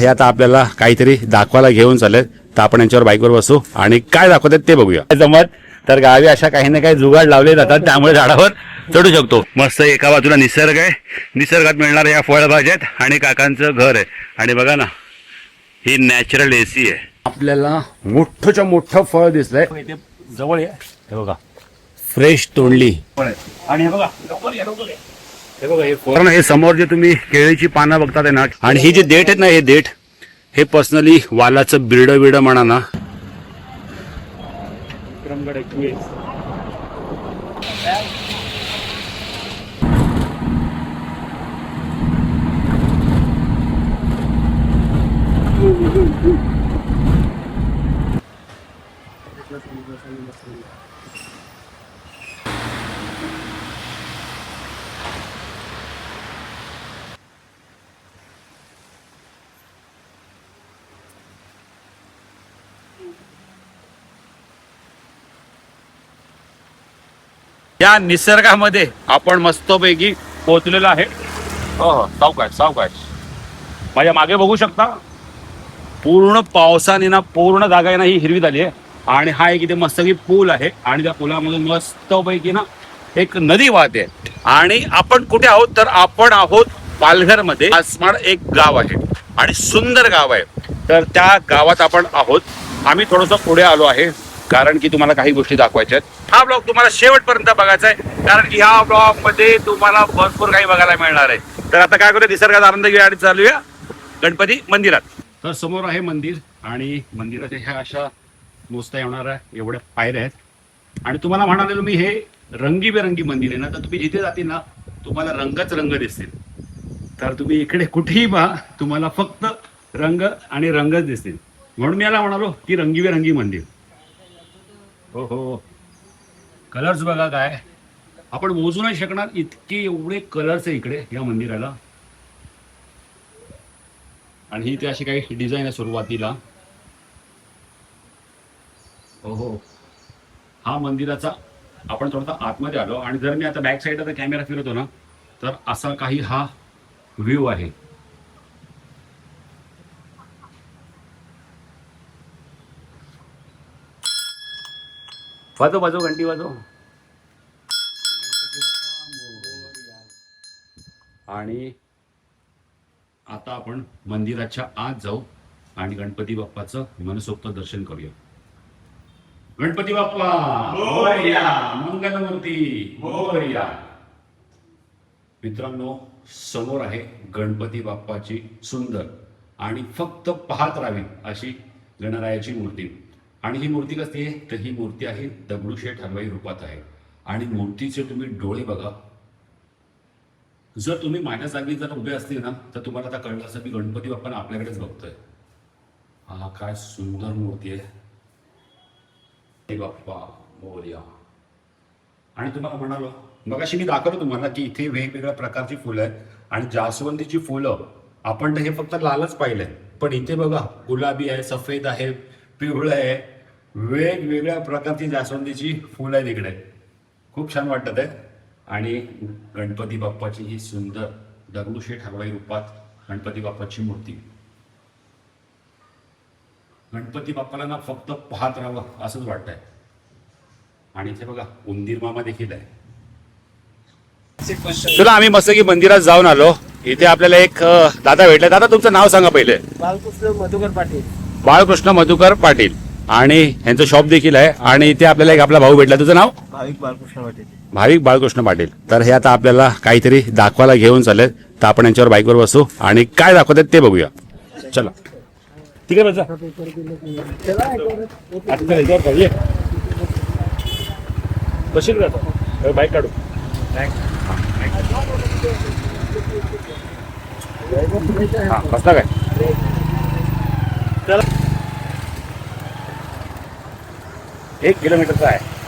हे आता आपल्याला काहीतरी दाखवायला घेऊन चाललेत. तर आपण यांच्यावर बाईकवर बसू आणि काय दाखवतात ते बघूया. जमत? तर गावी अशा काही ना काही जुगाड लावले जातात त्यामुळे झाडावर चढू शकतो. मस्त एका बाजूला निसर्ग आहे. निसर्गात मिळणाऱ्या या फळभाज्या आहेत आणि काकांचं घर आहे. आणि बघा ना ही नॅचरल एसी आहे. आपल्याला मोठंच्या मोठं फळ दिसलंय. इथे जवळ आहे. हे बघा. फ्रेश तोंडली. आणि हे बघा लवकर या, लवकर या. हे बघा हे हे समोर जे तुम्ही केळीची पानं बघतात ना आणि ही जी देठ आहेत ना हे देठ हे पर्सनली वालाचं बिरड बिरड म्हणा ना. या निसर्गामध्ये आपण मस्तपैकी पोहोचलेलो आहे. हो हो. सावकाश सावकाश. माझ्या मागे बघू शकता पूर्ण पावसाने ना पूर्ण जागा ना ही हिरवी झाली आहे. आणि हा एक इथे मस्तपैकी पूल आहे. आणि त्या पुलामधून मस्तपैकी ना एक नदी वाहते आणि आपण कुठे आहोत? तर आपण आहोत पालघरमध्ये. आसमाड एक गाव आहे. आणि सुंदर गाव आहे. तर त्या गावात आपण आहोत. आम्ही थोडंसं पुढे आलो आहे. कारण की तुम्हाला काही गोष्टी दाखवायच्या आहेत. हा ब्लॉग तुम्हाला शेवटपर्यंत बघायचा आहे. कारण की ह्या ब्लॉगमध्ये तुम्हाला भरपूर काही बघायला मिळणार आहे. तर आता काय करूया? निसर्गात आनंद घेऊया आणि चालूया गणपती मंदिरात. तर समोर आहे मंदिर आणि मंदिराच्या ह्या अशा मोजता येणाऱ्या एवढ्या पायऱ्या आहेत. आणि तुम्हाला म्हणालेलो मी हे रंगीबेरंगी मंदिर आहे ना तर तुम्ही जिथे जातील ना तुम्हाला रंगच रंग दिसतील. तर तुम्ही इकडे कुठेही पहा तुम्हाला फक्त रंग आणि रंगच दिसतील. म्हणून मी याला म्हणालो की रंगीबेरंगी मंदिर. हो हो. कलर्स बघा काय. आपण मोजू नाही शकणार इतके एवढे कलर्स आहे इकडे या मंदिराला. आणि ही ते अशी काही डिझाईन आहे सुरुवातीला. हो हो. हा मंदिराचा आपण थोडासा आतमध्ये आलो. आणि जर मी आता बॅक साईडला कॅमेरा फिरवतो ना तर असा काही हा व्ह्यू आहे. वाजव वाजव घंटी वाजव. आणि आता आपण मंदिराच्या आत जाऊ आणि गणपती बाप्पाचं मनसोक्त दर्शन करूया. गणपती बाप्पा! मंगलमूर्ती मित्रांनो समोर आहे गणपती बाप्पाची सुंदर आणि फक्त पाहत राहावी अशी गणरायाची मूर्ती. आणि ही मूर्ती कसली आहे? तर ही मूर्ती आहे दगडूशेठ हलवाई रूपात आहे. आणि मूर्तीचे तुम्ही डोळे बघा. जर तुम्ही माझ्या जागी जर उभे असतील ना तर तुम्हाला आता कळलं असं की गणपती बाप्पा आपल्याकडेच बघतोय. हा काय सुंदर मूर्ती आहे. बाप्पा मोर्या. आणि तुम्हाला म्हणालो मगाशी मी दाखवलं तुम्हाला की इथे वेगवेगळ्या प्रकारची फुलं आहेत. आणि जास्वंदीची फुलं आपण तर हे फक्त लालच पाहिलंय पण इथे बघा गुलाबी आहे सफेद आहे पिवळं आहे. वेगवेगळ्या प्रकारची जास्वंदीची फुलं आहेत इकडे. खूप छान वाटत आहे आणि गणपती बाप्पाची ही सुंदर दगडूशेठ हलवाई रूपात गणपती बाप्पाची मूर्ती. गणपती बाप्पाला ना फक्त पाहत राहावं असंच वाटतंय. आणि इथे बघा उंदीर मामा देखील आहे. चला आम्ही मस्त की मंदिरात जाऊन आलो. इथे आपल्याला एक दादा भेटले. दादा तुमचं नाव सांगा पहिले. बालकृष्ण मधुकर पाटील. बाळकृष्ण मधुकर पाटील. आणि यांचं शॉप देखील आहे. आणि इथे आपल्याला एक आपला भाऊ भेटला. तुझं नाव? भाविक बालकृष्ण पाटील. भाविक बाळकृष्ण पाटील. तर हे आता आपल्याला काहीतरी दाखवायला घेऊन चाललेत. तर आपण यांच्यावर बाईकवर बसू आणि काय दाखवतात ते बघूया. चला. ठीक आहे आता याच्यावर ये. बशील का? बाईक काढू. हा बसला काय? चला. एक किलोमीटरचा आहे.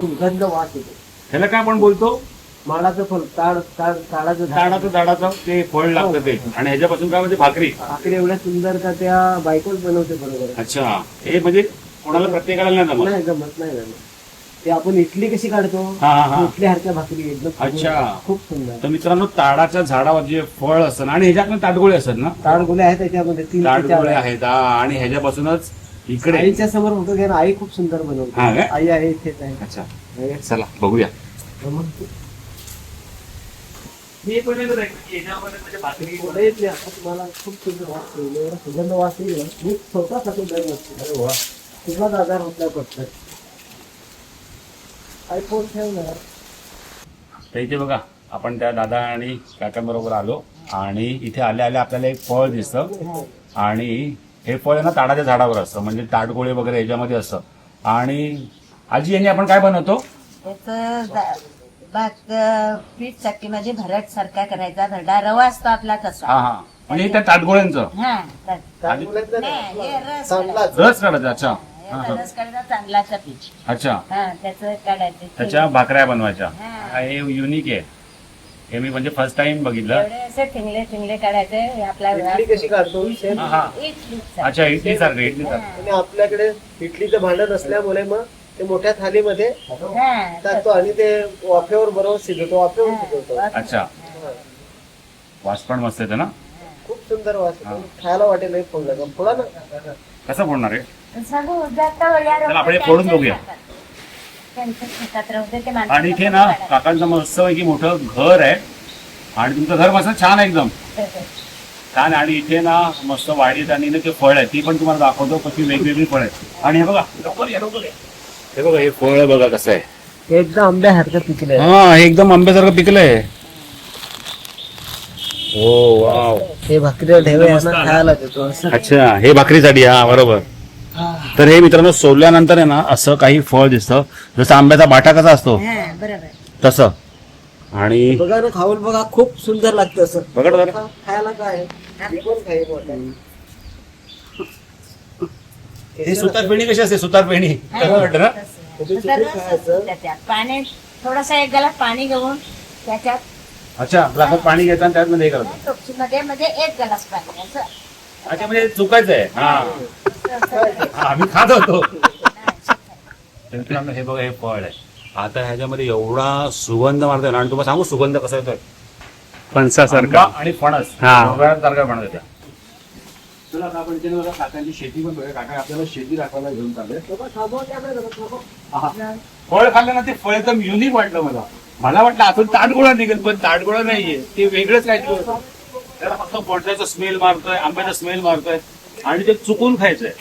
सुगंध वास येतो. ह्याला काय आपण बोलतो? माडाचं फळ ताड ताड ताडाचं झाड. झाडाचं झाडाचं ते फळ लागतं ते. आणि ह्याच्यापासून काय म्हणजे भाकरी. भाकरी एवढ्या सुंदर का त्या बायकोच बनवते बरोबर. अच्छा. हे म्हणजे कोणाला प्रत्येकाला नाही जमत. नाही जमत नाही जमत. ते आपण इडली कशी काढतो? हा हा हा. इडली हरक्या भाकरी एकदम अच्छा. खूप सुंदर. तर मित्रांनो ताडाच्या झाडावर जे फळ असतं ना आणि ह्याच्यात पण ताडगोळे असतात ना? ताड गुले आहेत त्याच्यामध्ये तीन ते चार. ताडगोळे आहेत. हा, आणि ह्याच्यापासूनच इकडे. आईच्या समोर घ्या ना, आई खूप सुंदर बनवते. हा काय? आई आहे इथेच आहे. अच्छा. चला बघूया. पुढे येते आता तुम्हाला खूप सुंदर वास येईल एवढा सुगंध वास येईल ना, मी स्वतः खातो दर नसते अरे वा. तुझाच आजार होत नाही पटकन आयफोन ठेव ना. तर इथे बघा आपण त्या दादा आणि काकांबरोबर आलो. आणि इथे आल्या आल्या आपल्याला एक फळ दिसतं. आणि हे फळ आहे ना ताडाच्या झाडावर असतं म्हणजे ताडगोळे वगैरे ह्याच्यामध्ये असतं. आणि आजी यांनी आपण काय बनवतो? भात पीठ चक्कीमध्ये भरट सारखा करायचा भरडा रवा असतो आपला तसा. हा हा. म्हणजे त्या ताडगोळ्यांचं? हा तर- नाही, हे रस काढायचा. अच्छा. हा, हे हा. रस काढायचा चांगलाचा पीठ. अच्छा. हा त्याचं काढायचं त्याच्या भाकऱ्या बनवायच्या. हा. हा, हे युनिक आहे. हे मी म्हणजे फर्स्ट टाइम बघितलं. एवढे असे ठिंगले ठिंगले काढायचे हे आपला इडली कशी काढतो सेम. हा हा. इडलीचं. अच्छा इडली सारखं इडली सारखं. आणि आपल्याकडे इडलीचं भांडं नसल्यामुळे मग ते मोठ्या थालीमध्ये हा, टाकतो आणि ते वाफेवर बरोबर शिजवतो वाफेवर शिजवतो. अच्छा. हा. वास पण मस्त येतो ना? खूप सुंदर वास येतो. खायला वाटेल एक फोडला फोडा ना? कसं फोडणार आहे तर सांगू जाता या चला, आपण हे फोडून बघूया. राहू दे, ते आणि इथे ना. काकांचं मस्त की मोठं घर आहे. आणि तुमचं घर मस्त छान आहे एकदम. छान आहे. आणि इथे ना मस्त वाडीत आणि ना ते फळ आहे ती पण तुम्हाला दाखवतो कशी वेगवेगळी फळ आहेत. आणि हे बघा लवकर या, लवकर या. हे बघा हे फळ बघा कसं आहे. एकदा आंब्या हरकत पिकले हा हे एकदम आंब्यासारखं पिकलंय. हो वाव. हे भाकरीला ठेवे मस्त यांना आलं. खायला देतो असं. अच्छा हे भाकरीसाठी हा बरोबर. तर हे मित्रांनो सोलल्यानंतर आहे ना असं काही फळ दिसतं. जसं आंब्याचा बाटा कसा असतो? हा, बरोबर. तसं. आणि बघा ना खाऊन बघा खूप सुंदर लागतं असं. खायला काय आहे? मी पण खाईन वाटतं. हे सुतार पेणी कशी असते? सुतार पेणी. वाटतं ना त्याची तर चिकन रस खायचं असतो त्याच्यात. पाणी थोडासा एक गलास पाणी घेऊन त्याच्यात अच्छा ग्लासात पाणी घ्यायचं आणि त्यात मध्ये हे करायचं. टोपशीमध्ये मध्ये एक गलास पाणी असं. अच्छा म्हणजे चुकायचं आहे. हा, आम्ही खात होतो. मित्रांनो हे बघा हे फळ आहे. आता ह्याच्यामध्ये एवढा सुगंध मारतोय ना आणि तुम्हाला सांगू सुगंध कसा येतोय? आंबा आणि फणस. सारखा फणस येतो चला आता आपण इथे बघा काकांची शेती पण बघूया. काका आपल्याला शेती दाखवायला घेऊन चालले. फळ खाल्लं ना ते फळ एकदम युनिक वाटलं मला. मला वाटलं आतून ताटगोळा निघेल पण ताटगोळा नाहीये. ते वेगळंच काहीतरी होतं. त्याला फक्त पोटऱ्याचा स्मेल मारतोय आंब्याचा स्मेल मारतोय. आणि ते चुकून खायचंय.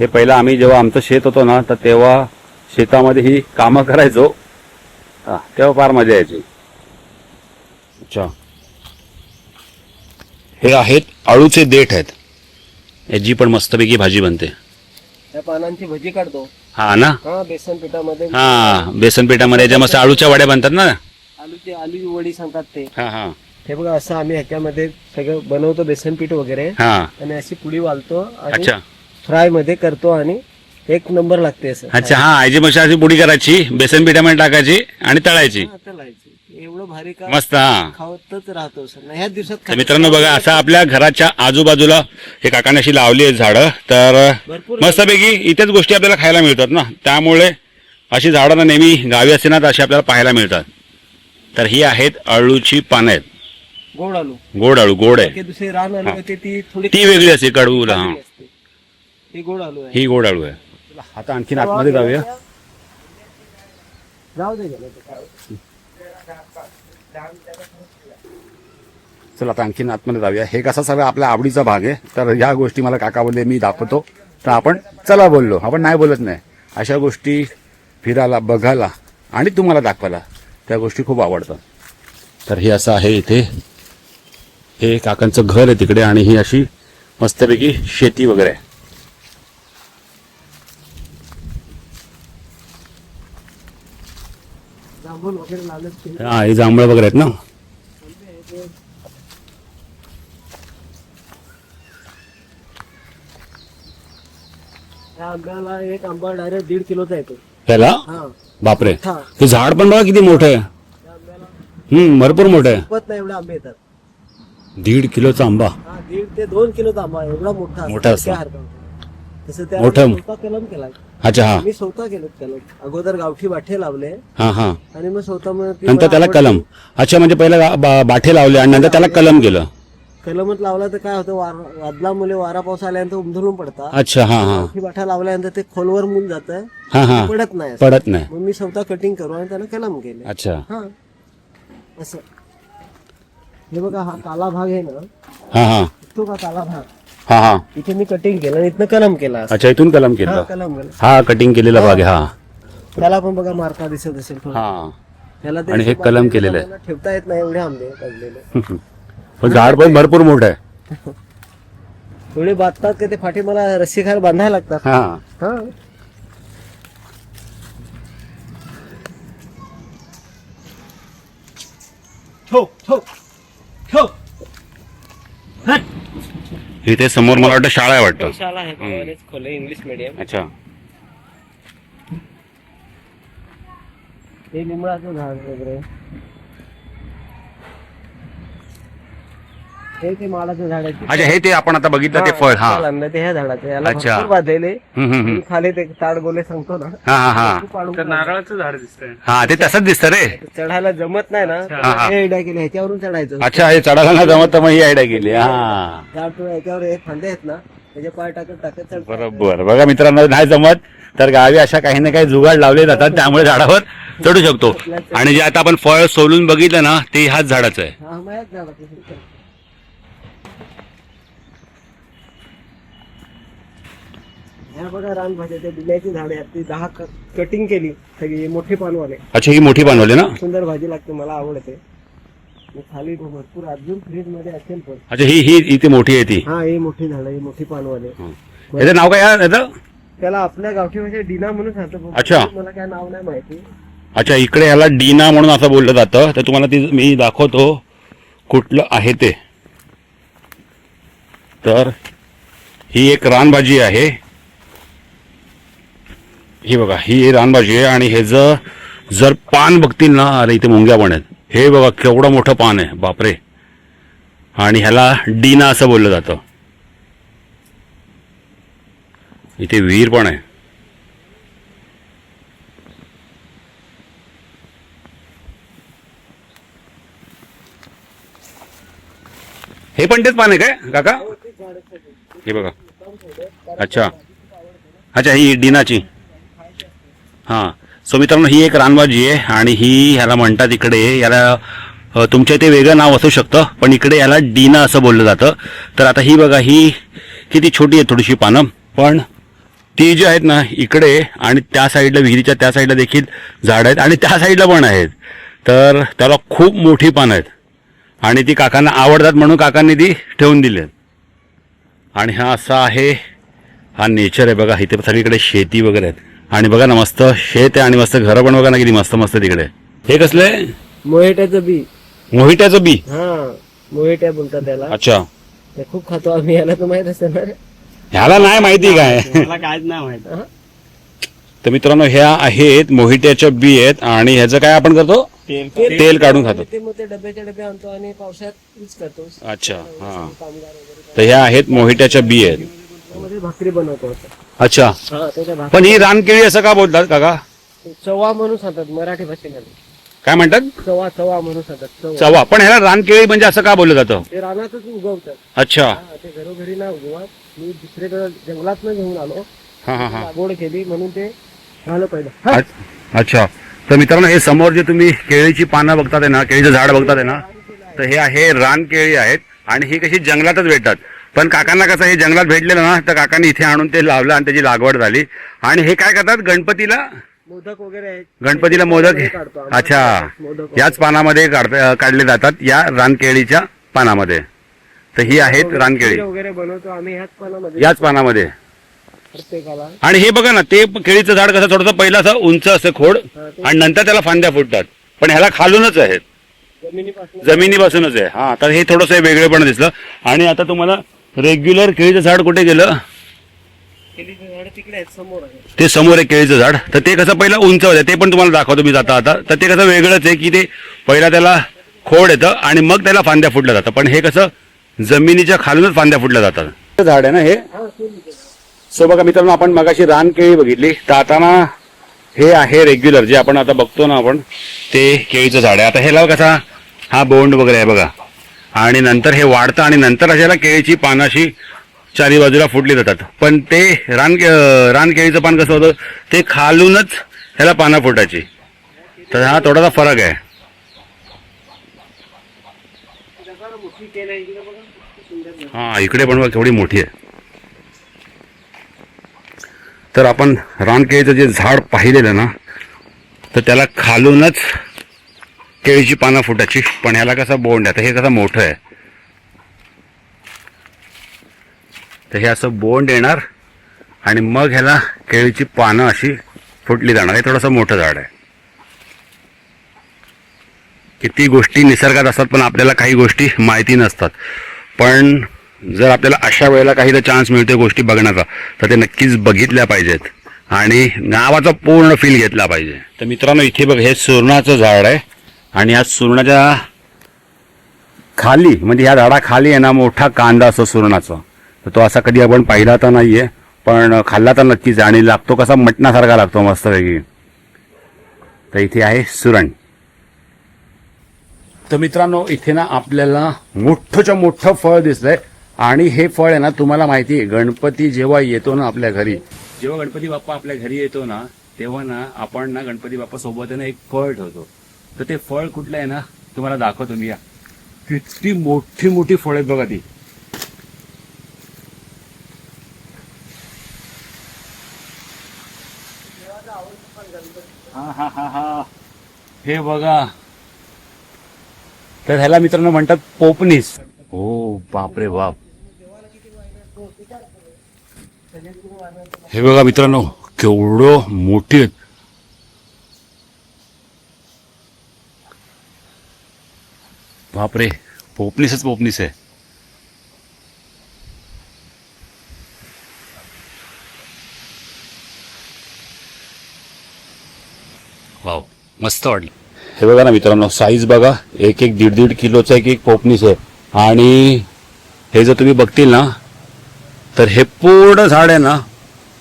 हे पहिलं आम्ही जेव्हा आमचं शेत होतं ना तर तेव्हा शेतामध्ये ही कामं करायचो. हा, तेव्हा फार मजा यायची. अच्छा. हे आहेत आळूचे देठ आहेत. याची पण मस्तपैकी भाजी बनते. त्या पानांची भजी काढतो. हा ना? हा बेसन पिठामध्ये. हा बेसन पिठामध्ये याच्या मस्त आळूच्या वड्या बनतात ना? आलूची आलू वडी सांगतात ते. हा हा. हे बघा असं आम्ही ह्याच्यामध्ये सगळं बनवतो बेसन पीठ वगैरे. हा. आणि अशी पुडी वालतो आणि अच्छा. फ्रायमध्ये करतो आणि एक नंबर लागते असं. अच्छा हा आयची मशी अशी पुडी करायची बेसन पिठामध्ये टाकायची आणि तळायची. एवढं भारी का? मस्त हा. खावतच राहतो सर ह्या दिवसात तर मित्रांनो बघा असं आपल्या घराच्या आजूबाजूला हे काकाने अशी लावली आहेत झाडं. तर भरपूर मस्तपैकी इथेच गोष्टी आपल्याला खायला मिळतात ना. त्यामुळे अशी झाडं ना नेहमी गावी असते ना तर अशी आपल्याला पाहायला मिळतात. तर ही आहेत अळूची पानं. आहेत गोड आलू गोड अळू गोड आहे. बाकी दुसरी रान आलू आहे ती थोडी ती वेगळी असते हा. ही गोड आलू आहे. ही गोड अळू आहे आता आणखीन आतमध्ये जाऊया. जाऊ दे गेलं ते काय. चला आता आणखीन आतमध्ये जाऊया. हे कसा सगळं आपल्या आवडीचा भाग आहे. तर ह्या गोष्टी मला काका बोलले मी दाखवतो. तर आपण चला बोललो. आपण नाही बोलत नाही. अशा गोष्टी फिरायला बघायला आणि तुम्हाला दाखवायला त्या गोष्टी खूप आवडतात. तर हे असं आहे इथे. हे काकांचं घर आहे तिकडे आणि ही अशी मस्तपैकी शेती वगैरे आहे. जांभूळ वगैरे लावलेत ते. हा हे जांभळं वगैरे आहेत ना? आंब्याला एक आंबा डायरेक्ट दीड किलोचा येतो. त्याला हा. बापरे. हा. हे झाड पण बघा किती मोठं आहे. हम्म भरपूर मोठं आहे. एवढे आंबे येतात. दीड किलोचा आंबा. हा दीड ते दोन किलोचा आंबा आहे, एवढा मोठा असतो. मोठा असतो. तसं त्या मोठं. आम्ही स्वतः कलम केला. अच्छा हा. मी स्वतः केलं कलम. अगोदर गावठी बाठे लावले. हा हा. आणि मग स्वतः मग ती नंतर मला त्याला आवडली. कलम. अच्छा म्हणजे पहिला गा- बा- बाठे लावले आणि नंतर त्याला कलम केलं. कलमच लावला तर काय होतं वार वादलामुळे वारा पाऊस आल्यानंतर उमधळून पडतात. अच्छा हा हा. गावठी बाठा लावल्यानंतर ते खोलवर मूल जातं. हा हा. पडत नाही असं. पडत नाही. मग मी स्वतः कटिंग करू आणि त्याला कलम केले. अच्छा. हा. असं. हे बघा हा काला भाग आहे ना हा हा. तो का काला भाग. हा हा. इथे मी कटिंग केलं आणि इथनं कलम केला असं. अच्छा इथून कलम हा केलं कलम केलं. हा कटिंग केलेला भाग आहे हा. त्याला पण बघा मार्का दिसत असेल थोडा. हा. त्याला ते आणि हे कलम केलेलं आहे. ठेवता येत नाही एवढे आंबे पडलेले. पण झाड पण भरपूर मोठं आहे. एवढे बांधतात का ते फाटी मला रस्सी खायला बांधायला लागतात. हा. हा. ठोक ठोक ठोक इथे समोर मला वाटतं शाळा आहे वाटतं. शाळा आहे. कॉलेज खोले इंग्लिश मीडियम अच्छा. हे लिंबळाचं झाड वगैरे. हे ते माडाचं झाड आहे अच्छा हे ते आपण आता बघितलं ते फळ हा. ते ह्या झाडाचं. याला अच्छा. भरपूर बांधलेले हम्म, हम्म, हम्म. खाली ते ताड गोले सांगतो ना. हा हा हा. खूप नारळाचं झाड दिसतंय. हा ते तसंच दिसतं रे. चढायला जमत नाही ना. हा, हा. हे आयडिया केली ह्याच्यावरून चढायचं. अच्छा हे चढायला ना जमत तर मग ही आयडिया केली हा. झाड ह्याच्यावर हे फांदे आहेत ना त्याचे पाय टाकत टाकत चढ बरोबर. बघा मित्रांनो नाही जमत तर गावी अशा काही ना काही जुगाड लावले जातात त्यामुळे झाडावर चढू शकतो. आणि जे आता आपण फळ सोलून बघितलं ना ते ह्याच झाडाचं आहे. हा झाडाचं ह्या बघा रानभाज्या त्या बिल्याची झाडे आहेत ती दहा कटिंग केली सगळी मोठी पानवाले. अच्छा ही मोठी पानवली ना? सुंदर भाजी लागते मला आवडते. खाली भरपूर अजून फ्रीजमध्ये असेल पण. अच्छा ही ही इथे मोठी आहे ती? हा ही मोठी झाडं ही मोठी पानवाले. याचं नाव काय आहे याचं? त्याला आपल्या गावठी भाषेत डीना म्हणून सांगतो पण अच्छा. मला काय नाव नाही माहिती. अच्छा इकडे याला डीना म्हणून असं बोललं जातं. तर तुम्हाला ती मी दाखवतो कुठलं आहे ते. तर ही एक रानभाजी आहे. ही बघा ही रानभाजी आहे आणि हे जर जर पान बघतील ना अरे इथे मुंग्या पण आहेत. हे बघा केवढं मोठं पान आहे बापरे. आणि ह्याला डीना असं बोललं जातं. इथे विहीर पण आहे. हे पण तेच पान आहे काय काका? हे बघा. अच्छा. अच्छा ही डीनाची. हां. सो मित्रांनो ही एक रानभाजी आहे आणि ही ह्याला म्हणतात इकडे याला तुमच्या इथे वेगळं नाव असू शकतं पण इकडे याला डीना असं बोललं जातं. तर आता ही बघा ही किती छोटी आहे थोडीशी पानं पण ती जी आहेत ना इकडे आणि त्या साईडला विहिरीच्या त्या साईडला देखील झाड आहेत आणि त्या साईडला पण आहेत. तर त्याला खूप मोठी पानं आहेत. आणि ती काकांना आवडतात म्हणून काकांनी ती ठेवून दिली आहेत. आणि हा असा आहे हा नेचर आहे बघा इथे सगळीकडे शेती वगैरे आहेत. आणि बघा ना मस्त शेत आहे आणि मस्त घरं पण बघा ना किती मस्त मस्त तिकडे. हे कसले? मोहेट्याचं बी. मोहित्याचं बी? हा मोहेट्या बोलतात त्याला. अच्छा. ते खूप खातो आम्ही याला तर माहीत असेल ना? ह्याला नाही माहिती काय? मला काहीच नाही माहीत. तर मित्रांनो ह्या आहेत मोहित्याच्या बी आहेत आणि ह्याचं काय आपण करतो? तेल. तेल काढून खातो. ते मग ते डब्याच्या डबे आणतो आणि पावसाळ्यात यूज करतो. अच्छा हा. कामगार वगैरे. तर ह्या आहेत मोहित्याच्या बी आहेत. त्यामध्ये भाकरी बनवतो. अच्छा. हा त्याच्या भाकरी पण ही रानकेळी असं का बोलतात काका? चवा म्हणून सांगतात मराठी भाषेमध्ये. काय म्हणतात? चवा चवा म्हणून सांगतात चवा. चवा. पण ह्याला रानकेळी म्हणजे असं का बोललं जातं? ते रानातच उगवतात. अच्छा. हा, ते घरोघरी ना उगवत मी दुसरीकडे जंगलात घेऊन आलो. हा हा हा. लागवड केली म्हणून ते झालं पहिलं. अ- अच्छा. तर मित्रांनो हे समोर जे तुम्ही केळीची पानं बघतात आहे ना केळीचं झाड बघतात आहे ना तर हे आहे रान केळी आहेत आणि ही कशी जंगलातच भेटतात. पण काकांना कसं हे जंगलात भेटलेलं ना तर काकांनी इथे आणून ते लावलं आणि त्याची लागवड झाली. आणि हे काय करतात गणपतीला? मोदक वगैरे गणपतीला मोदक. अच्छा. याच पानामध्ये काढले जातात या रानकेळीच्या पानामध्ये. तर ही आहेत रानकेळी. वगैरे बनवतो आम्ही ह्याच पानामध्ये. याच पानामध्ये. प्रत्येकाला. आणि हे बघा ना ते केळीचं झाड कसं थोडंसं पहिलं असं उंच असं खोड आणि नंतर त्याला फांद्या फुटतात. पण ह्याला खालूनच आहेत. जमिनीपासून. जमिनीपासूनच आहे. हा तर हे थोडंसं वेगळेपण दिसलं. आणि आता तुम्हाला रेग्युलर केळीचं झाड कुठे गेलं? केळीचं झाड थोडे तिकडे आहेत समोर आहे. ते समोर आहे केळीचं झाड. तर ते कसं पहिलं उंच होतं ते पण तुम्हाला दाखवतो मी जाता आता. तर ते कसं वेगळंच आहे की ते पहिला त्याला खोड येतं आणि मग त्याला फांद्या फुटल्या जातं पण हे कसं जमिनीच्या खालूनच फांद्या फुटल्या जातात. झाड आहे ना हे? सो बघा मित्रांनो आपण मगाशी रान केळी बघितली. तर आता ना हे आहे रेग्युलर जे आपण आता बघतो ना आपण ते केळीचं झाड आहे. आता ह्याला कसा? हा बोंड वगैरे आहे बघा. आणि नंतर हे वाढतं आणि नंतर अशाला केळीची पानाशी चारी बाजूला फुटली जातात. पण ते रान रान केळीचं पान कसं होतं ते खालूनच ह्याला पानं फुटायची. तर हा थोडासा फरक आहे. इकडे हा इकडे पण बघ केवढी मोठी आहे. तर आपण रानकेळीचं जे झाड पाहिलेलं ना तर त्याला खालूनच केळीची पानं फुटायची. पण ह्याला कसं बोंड आहे? तर हे कसं मोठं आहे. तर हे असं बोंड येणार आणि मग ह्याला केळीची पानं अशी फुटली जाणार. हे थोडंसं मोठं झाड आहे. किती गोष्टी निसर्गात असतात पण आपल्याला काही गोष्टी माहिती नसतात. पण जर आपल्याला अशा वेळेला काही तर चान्स मिळते गोष्टी बघण्याचा तर ते नक्कीच बघितल्या पाहिजेत. आणि गावाचा पूर्ण फील घेतला पाहिजे. तर मित्रांनो इथे बघ हे सुरणाचं झाड आहे. आणि या सुरणाच्या खाली म्हणजे ह्या झाडाखाली आहे ना मोठा कांदा असतो सुरणाचा. तर तो असा कधी आपण पाहिला तर नाहीये पण खाल्ला तर नक्कीच आणि लागतो कसा मटणासारखा लागतो मस्तपैकी तर इथे आहे सुरण. तर मित्रांनो इथे ना आपल्याला मोठंच्या मोठं फळ दिसतंय आणि हे फळ आहे ना तुम्हाला माहिती आहे गणपती जेव्हा येतो ना आपल्या घरी जेव्हा गणपती बाप्पा आपल्या घरी येतो ना तेव्हा ना आपण ना गणपती बाप्पा सोबत आहे ना एक फळ ठेवतो. तर ते फळ कुठलं आहे ना तुम्हाला दाखवतो मी या. किती मोठी मोठी फळ आहेत बघा ती. हा हा हा हा. हे बघा. तर ह्याला मित्रांनो म्हणतात पोपनीस. हो बापरे बाप. हे बघा मित्रांनो केवढं मोठी आहेत. बापरे पोपनीसच पोपनीस आहे. वाव मस्त वाटलं. हे बघा ना मित्रांनो साईज बघा एक एक दीड दीड किलोचा एक एक पोपनीस आहे. आणि हे जर तुम्ही बघतील ना तर हे पूर्ण झाड आहे ना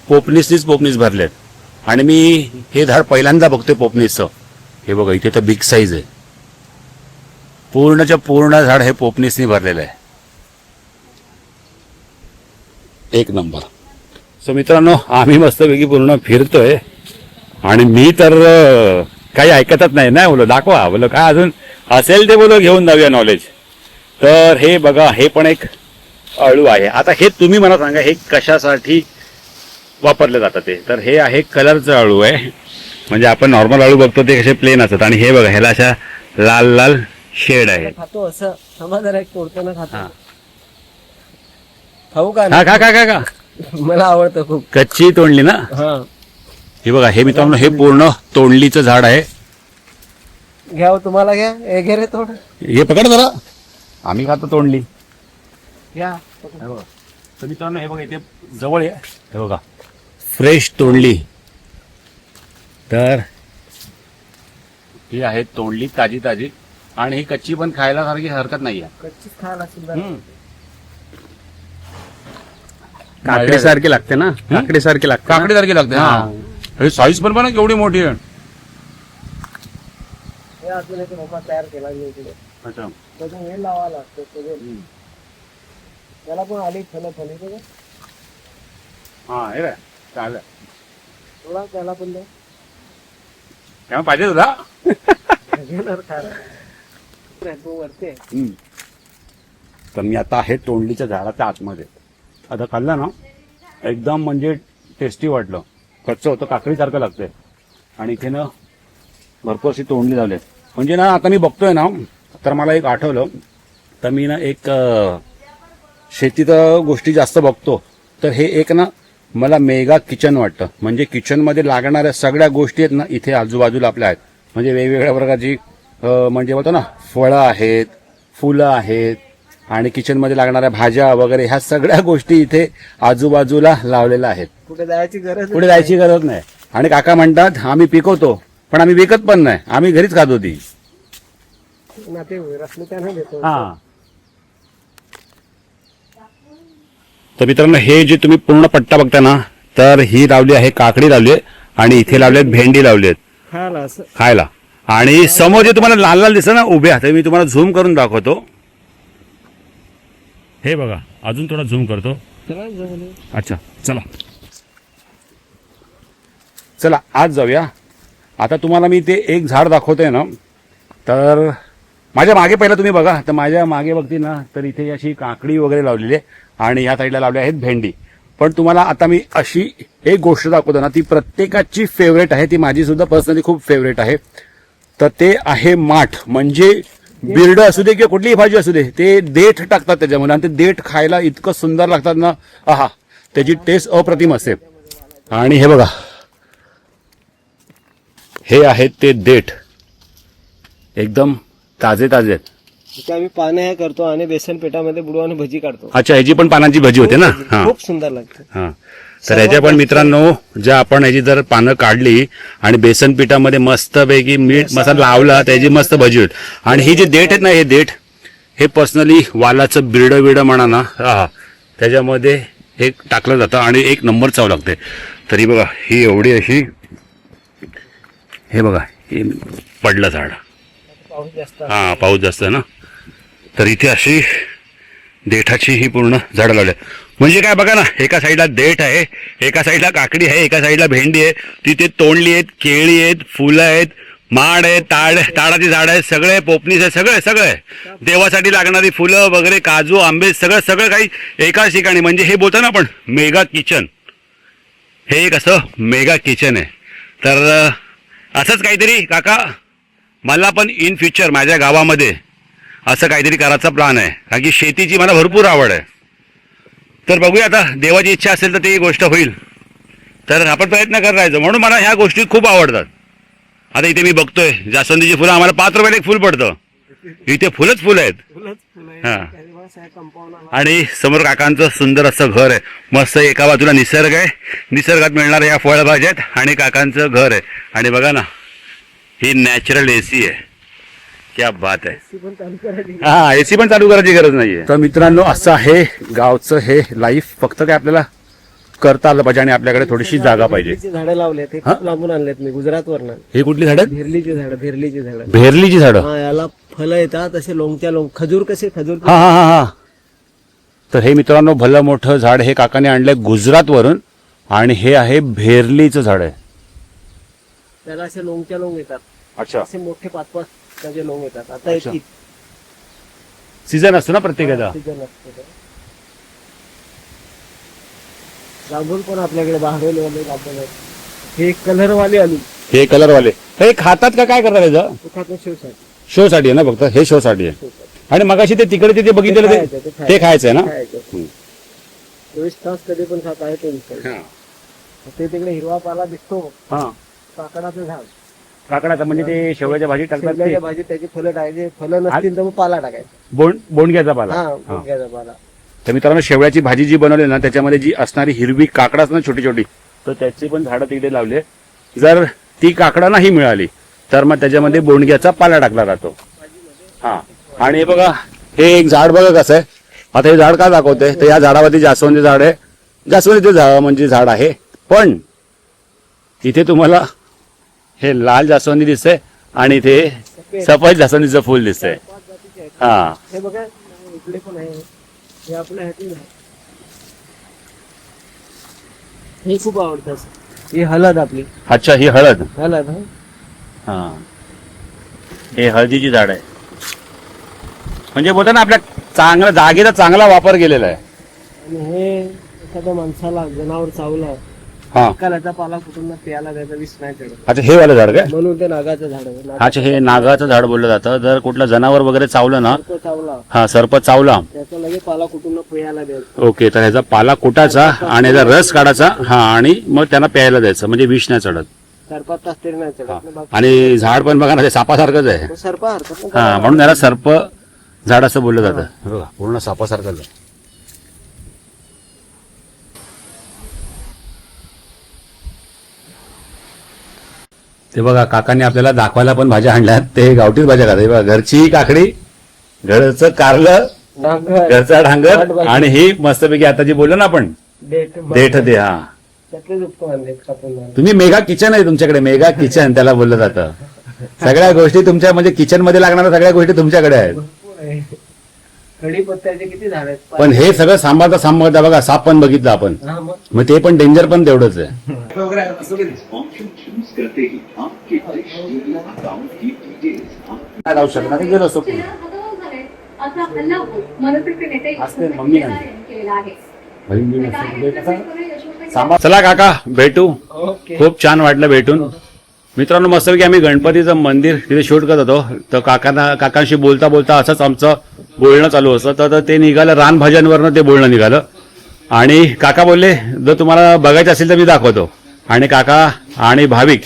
पोपनीसनीच पोपनीस भरले आहेत आणि मी हे झाड पहिल्यांदा बघतोय पोपनीसचं हे बघा इथे तर बिग साईज आहे. पूर्णच्या पूर्ण झाड हे पोपनीसनी भरलेलं आहे. एक नंबर. सो मित्रांनो आम्ही मस्तपैकी पूर्ण फिरतोय. आणि मी तर काही ऐकतच नाही. नाही बोलो दाखवा. बोलो काय अजून असेल ते बोलो घेऊन जाऊया नॉलेज तर हे बघा हे पण एक अळू आहे. आता हे तुम्ही मला सांगा हे कशासाठी वापरलं जातं ते? तर हे आहे कलरचं अळू आहे. म्हणजे आपण नॉर्मल अळू बघतो ते कसे प्लेन असतात. आणि हे बघा ह्याला अशा लाल लाल शेड आहे. खातो असं. समज जरा एक तोडताना. खातो. खाऊ का? हा का का का का मला आवडतं खूप. कच्ची तोंडली ना? हा. हे बघा हे मित्रांनो हे पूर्ण तोंडलीचं झाड आहे. घ्या हो, तुम्हाला घ्या. हे घे रे थोडं हे पकड जरा. आम्ही खातो तोंडली. घ्या. हे बघा. तर मित्रांनो हे बघा इथे जवळ आहे. हे बघा. फ्रेश तोंडली. तर ही आहे तोंडली ताजी ताजी. आणि ही कच्ची पण खायला सारखी हरकत नाही आहे. कच्चीच खायला सुद्धा काकडी सारखी लागते ना? काकडी सारखी लागते काकडी सारखी लागते हा. साईज पण पण केवढी मोठी आहे. हे अजून एक मोका तयार केला मी इकडे. अच्छा. त्याचं हे लावा लागतं त्याचे त्याला पण आली फलं फली बघा. हा हे काय चालेल. थोडा त्याला पण द्या तेव्हा पाहिजे तुला? घेणार खायला. तो वरते आहे. तर मी आता आहे तोंडलीच्या झाडाच्या आतमध्ये. आता खाल्लं ना एकदम म्हणजे टेस्टी वाटलं. कच्चं होतं काकडीसारखं लागतंय. आणि इथे ना भरपूर अशी तोंडली झाली म्हणजे ना आता मी बघतोय ना तर मला एक आठवलं. तर मी ना एक अं, शेतीत गोष्टी जास्त बघतो. तर हे एक ना मला मेगा किचन वाटतं. म्हणजे किचनमध्ये लागणाऱ्या सगळ्या गोष्टी आहेत ना इथे आजूबाजूला आपल्या आहेत. म्हणजे वेगवेगळ्या प्रकारची म्हणजे बोलतो ना फळं आहेत फुलं आहेत आणि किचनमध्ये लागणाऱ्या भाज्या वगैरे ह्या सगळ्या गोष्टी इथे आजूबाजूला लावलेल्या आहेत. कुठे जायची गरज पुढे जायची गरज नाही. आणि काका म्हणतात आम्ही पिकवतो पण आम्ही विकत पण नाही. आम्ही घरीच खातो ती. हा. तर मित्रांनो हे जे तुम्ही पूर्ण पट्टा बघता ना तर ही लावली आहे काकडी लावली आहे आणि इथे लावली आहेत भेंडी लावली आहेत. खायला. आणि समोर जे तुम्हाला लाल लाल दिसतं ना उभ्या ते मी तुम्हाला झूम करून दाखवतो. हे बघा अजून थोडा झूम करतो. चला अच्छा चला. चला आज जाऊया. आता तुम्हाला मी ते एक झाड दाखवतोय ना तर माझ्या मागे पहिला तुम्ही बघा तर माझ्या मागे बघते ना तर इथे अशी काकडी वगैरे लावलेली आहे आणि ह्या साईडला लावल्या आहेत भेंडी. पण तुम्हाला आता मी अशी एक गोष्ट दाखवतो ना ती प्रत्येकाची फेवरेट आहे ती माझी सुद्धा पर्सनली खूप फेवरेट आहे. तर ते आहे माठ. म्हणजे बिर्ड असू दे किंवा कुठलीही भाजी असू दे ते देठ टाकतात त्याच्यामध्ये आणि ते देठ खायला इतकं सुंदर लागतात ना. आहा त्याची टेस्ट अप्रतिम असते. आणि हे बघा. हे आहेत ते देठ. एकदम ताजे ताजे आहेत. इथे आम्ही पानं हे करतो आणि बेसन पिठामध्ये बुडवून भजी काढतो. अच्छा ह्याची पण पानांची भजी होते ना? हा. खूप सुंदर लागते. हा. तर ह्याच्या पण मित्रांनो ज्या आपण ह्याची जर पानं काढली आणि बेसन पिठामध्ये मस्तपैकी मीठ मसाला लावला त्याची मस्त भजी होईल. आणि ही जी देठ आहेत ना हे देठ हे पर्सनली वालाचं बिरडं बिरडं म्हणा ना हा त्याच्यामध्ये हे टाकलं जातं आणि एक नंबर चव लागते. तरी बघा ही एवढी अशी हे बघा हे पडलं झाड. पाऊस जास्त हा पाऊस जास्त ना? तर इथे अशी देठाची ही पूर्ण झाडं लावली. म्हणजे काय बघा ना एका साईडला देठ आहे एका साईडला काकडी आहे एका साईडला भेंडी आहे तिथे तोंडली आहेत केळी आहेत फुलं आहेत माड आहे ताड ताडाची झाड आहेत सगळे पोपणीस आहे सगळे सगळे. देवासाठी लागणारी फुलं वगैरे काजू आंबे सगळं सगळं काही एकाच ठिकाणी. म्हणजे हे बोलतो ना आपण मेगा किचन. हे एक असं मेगा किचन आहे. तर असंच काहीतरी काका मला पण इन फ्युचर माझ्या गावामध्ये असं काहीतरी करायचा प्लॅन आहे. कारण की शेतीची मला भरपूर आवड आहे. तर बघूया आता देवाची इच्छा असेल तर ती गोष्ट होईल. तर आपण प्रयत्न करत राहायचो म्हणून मला ह्या गोष्टी खूप आवडतात. आता इथे मी बघतोय जास्वंदीची फुलं आम्हाला पाच रुपयाला एक फुल पडतं. इथे फुलंच फुलं आहेत. हा. आणि समोर काकांचं सुंदर असं घर आहे. मस्त एका बाजूला निसर्ग आहे. निसर्गात मिळणाऱ्या या फळभाज्या आहेत आणि काकांचं घर आहे. आणि बघा ना ही नॅचरल एसी आहे. क्या बात आहे ती पण चालू करायची हा एसी पण चालू करायची गरज नाहीये. तर मित्रांनो असं आहे गावचं हे लाईफ फक्त काय आपल्याला करता आलं पाहिजे आणि आपल्याकडे थोडीशी जागा पाहिजे. झाडं लावले ते हा? खूप लांबून आणलेत मी गुजरात वरनं हे कुठली झाड? भेरलीची झाडं भेरलीची झाडं. भेरलीची झाडं? हा याला फळं येतात असे लोंगच्या लोंग खजूर कसे खजूर हा हा हा हा. तर हे मित्रांनो भलं मोठं झाड हे काकाने आणलंय गुजरात वरून आणि हे आहे भेरलीचं झाड आहे. त्याला असे लोंगच्या लोंग येतात. अच्छा. असे मोठे पाच पाच त्याचे लोंग येतात. आता येतील सीझन असतो ना प्रत्येकाचा? सीजन असतो तो. जांभूळ पण आपल्याकडे बाहेर वाले जांभूळ आहेत. हे कलरवाले आलू. हे कलरवाले. हे खातात का? काय करतात त्याचं शिवसाठी. शो साठी आहे ना फक्त? हे शो साठी आहे आणि मगाशी ते तिकडे तिथे बघितलेलं ते खायचं, ते ते ते खायचं आहे ना? खायचं. हम्म. चोवीस तास कधी पण खात आहे. ते तिकडे हिरवा पाला दिसतो. हा. काकडाचं झाड. काकडाचं म्हणजे ते शेवळ्याच्या भाजी टाकतात ते. भाजीत त्याची फळं टाकायची. फळं नसतील तर मग पाला टाकायचा. बोंड बोंडग्याचा पाला. हा हा. मुंग्याचा पाला. तर मित्रांनो शेवळ्याची भाजी जी बनवली ना त्याच्यामध्ये जी असणारी हिरवी काकडाच ना छोटी छोटी तर त्याची पण झाडं तिकडे लावले. जर ती काकडा नाही मिळाली तर मग त्याच्यामध्ये बोंडग्याचा पाला टाकला जातो. हा. आणि हे बघा हे एक झाड बघा कसं आहे. आता हे झाड का दाखवते तर या झाडावरती जास्वंदी झाड आहे. जास्वंदीचं झाड म्हणजे झाड आहे. पण इथे तुम्हाला हे लाल जास्वंदी दिसतंय आणि इथे सफेद जास्वंदीचं फुल दिसतंय. हा. हे बघा इकडे पण आहे. हे आपल्या. हे खूप आवडतात ही हळद आपली. अच्छा ही हळद. हळद हा? हा. हे हळदीची झाड आहे. म्हणजे बोलता ना आपल्या चांगला जागेचा चांगला वापर केलेला आहे. आणि हे एखाद्या माणसाला जनावर चावलं हा. कालाचा पाला कुठून ना प्यायला द्यायचा विष नाही चढत अच्छा हे वालं झाड काय? म्हणून ते नागाचं झाड आहे. नाग अच्छा हे नागाचं झाड बोललं जातं. जर कुठलं जनावर वगैरे चावलं ना तो चावला. हा सर्प चावला. त्याचा लगे पाला कुठून प्यायला द्यायचा. ओके तर ह्याचा पाला कुटाचा आणि ह्याचा रस काढायचा हा आणि मग त्यांना प्यायला द्यायचं म्हणजे विष नाही चढत. चार पाच तास तरी नाही चढत. ना बाकी आणि झाड पण बघा ना ते सापासारखंच आहे. सर्प हरकत हा म्हणून त्याला सर्प झाड असं बोललं जातं. हे. बघा पूर्ण सापासारखं झालं. ते बघा काकांनी आपल्याला दाखवायला पण भाज्या आणल्यात. ते गावठीच भाज्या खातात. हे बघा घरची काकडी घरचं कारलं घरचा डांगर भाजी. आणि ही मस्तपैकी आता जी बोललो ना आपण डेट देठ दे हा. तुम्ही मेगा किचन आहे तुमच्याकडे मेगा किचन त्याला बोललं जातं. सगळ्या गोष्टी तुमच्या म्हणजे किचनमध्ये लागणाऱ्या सगळ्या गोष्टी तुमच्याकडे आहेत. किती पण हे सगळं सांभाळता सांभाळता बघा साप पण बघितलं आपण. मग? मग ते पण डेंजर पण तेवढंच आहे. काय लावू शकणार? नाही, गेलो असतो मम्मी चला काका भेटू. ओके खूप छान वाटलं भेटून. मित्रांनो मस्तपैकी आम्ही गणपतीचं मंदिर तिथे शूट करत होतो. तर काकांना काकांशी बोलता बोलता असंच आमचं बोलणं चालू असतं. तर- तर ते निघालं रानभाज्यांवरनं ते बोलणं निघालं. आणि काका बोलले जर तुम्हाला बघायचं असेल तर मी दाखवतो. आणि काका आणि भाविक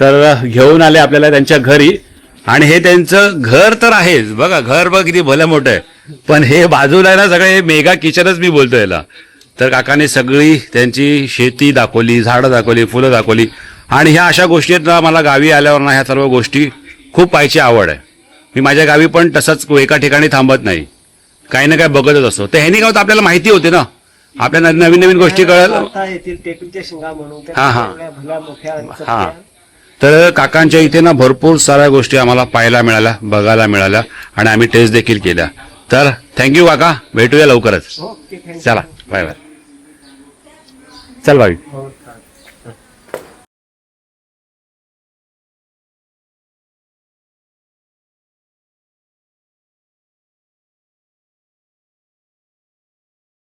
तर घेऊन आले आपल्याला त्यांच्या घरी. आणि हे त्यांचं घर तर आहेच. बघा घर बघ किती भलं मोठं आहे. पण हे बाजूला आहे ना सगळं हे मेगा किचनच मी बोलतो याला. तर काकाने सगळी त्यांची शेती दाखवली झाडं दाखवली फुलं दाखवली. आणि ह्या अशा गोष्टी ना मला गावी आल्यावर ना ह्या सर्व गोष्टी खूप पाहायची आवड आहे. मी माझ्या गावी पण तसंच एका ठिकाणी थांबत नाही. काही ना काही बघतच असतो. तर ह्यानी गाव तर आपल्याला माहिती होते ना. आपल्याला नवीन नवीन गोष्टी त्या हा, हा. हा. तर काकांच्या इथे ना भरपूर साऱ्या गोष्टी आम्हाला पाहायला मिळाल्या बघायला मिळाल्या आणि आम्ही टेस्ट देखील केल्या. तर थँक्यू काका. भेटूया लवकरच. चला बाय बाय चल भाई हो.